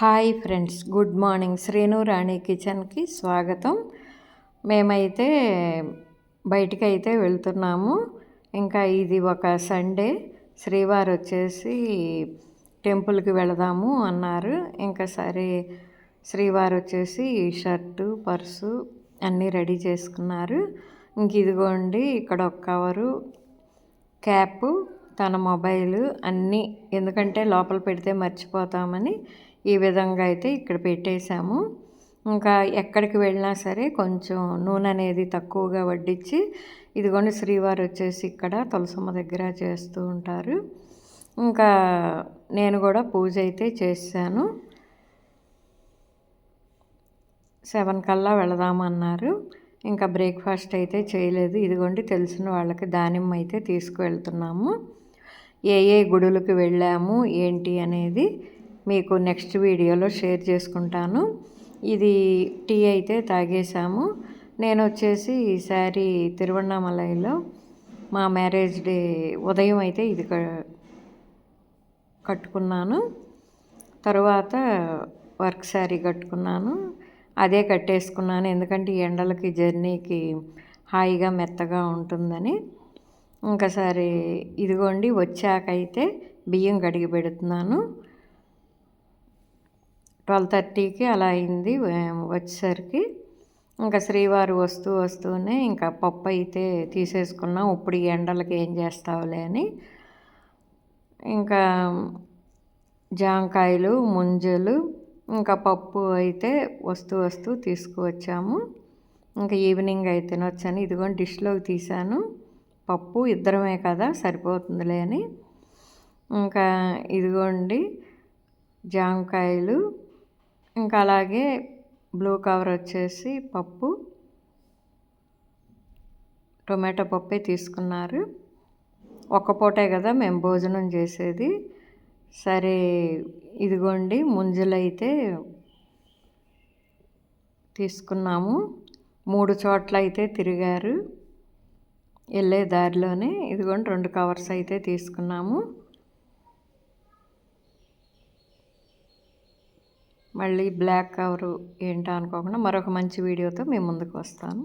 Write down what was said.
Hi friends good morning. Srinu Rani కిచెన్కి స్వాగతం. మేమైతే బయటికి అయితే వెళ్తున్నాము. ఇంకా ఇది ఒక సండే. శ్రీవారు వచ్చేసి టెంపుల్కి వెళదాము అన్నారు. ఇంకా సరే శ్రీవారు వచ్చేసి షర్టు పర్సు అన్నీ రెడీ చేసుకున్నారు. ఇంక ఇదిగోండి ఇక్కడ ఒక కవరు క్యాప్ తన మొబైల్ అన్నీ ఎందుకంటే లోపల పెడితే మర్చిపోతామని ఈ విధంగా అయితే ఇక్కడ పెట్టేశాము. ఇంకా ఎక్కడికి వెళ్ళినా సరే కొంచెం నూనె అనేది తక్కువగా వడ్డించి ఇదిగోండి శ్రీవారు వచ్చేసి ఇక్కడ తులసమ్మ దగ్గర చేస్తూ ఉంటారు. ఇంకా నేను కూడా పూజ అయితే చేశాను. సెవెన్ కల్లా వెళదామన్నారు. ఇంకా బ్రేక్ఫాస్ట్ అయితే చేయలేదు. ఇదిగోండి తెలిసిన వాళ్ళకి దానిమ్మ అయితే తీసుకువెళ్తున్నాము. ఏ ఏ గుడులకు వెళ్ళాము ఏంటి అనేది మీకు నెక్స్ట్ వీడియోలో షేర్ చేసుకుంటాను. ఇది టీ అయితే తాగేసాము నేను వచ్చేసి ఈసారి తిరువణామలైలో మా మ్యారేజ్ డే ఉదయం అయితే ఇది కట్టుకున్నాను. తర్వాత వర్క్ శారీ కట్టుకున్నాను. అదే కట్టేసుకున్నాను. ఎందుకంటే ఈ ఎండలకి జర్నీకి హాయిగా మెత్తగా ఉంటుందని. ఇంకా సరే ఇదిగోండి వచ్చాకైతే బియ్యం కడిగి పెడుతున్నాను. ట్వెల్వ్ థర్టీకి అలా అయింది వచ్చేసరికి ఇంకా శ్రీవారు వస్తూ వస్తూనే ఇంకా పప్పు అయితే తీసేసుకున్నాం. ఇప్పుడు ఈ ఎండలకి ఏం చేస్తావులే అని. ఇంకా జాంకాయలు ముంజలు ఇంకా పప్పు అయితే వస్తూ వస్తూ తీసుకువచ్చాము. ఇంకా ఈవినింగ్ అయితే తినొచ్చాను ఇదిగోండి డిష్లోకి తీసాను పప్పు ఇద్దరమే కదా సరిపోతుందిలే అని. ఇంకా ఇదిగోండి జామకాయలు ఇంకా అలాగే బ్లూ కవర్ వచ్చేసి పప్పు. టొమాటో పప్పే తీసుకున్నారు. ఒక్క పూటే కదా మేము భోజనం చేసేది. సరే ఇదిగోండి ముంజలైతే తీసుకున్నాము. మూడు చోట్ల అయితే తిరిగారు. వెళ్ళే దారిలోనే ఇదిగోండి రెండు కవర్స్ అయితే తీసుకున్నాము. మళ్ళీ బ్లాక్ కవరు ఏంటో అనుకోకుండా మరొక మంచి వీడియోతో మేము ముందుకు వస్తాను.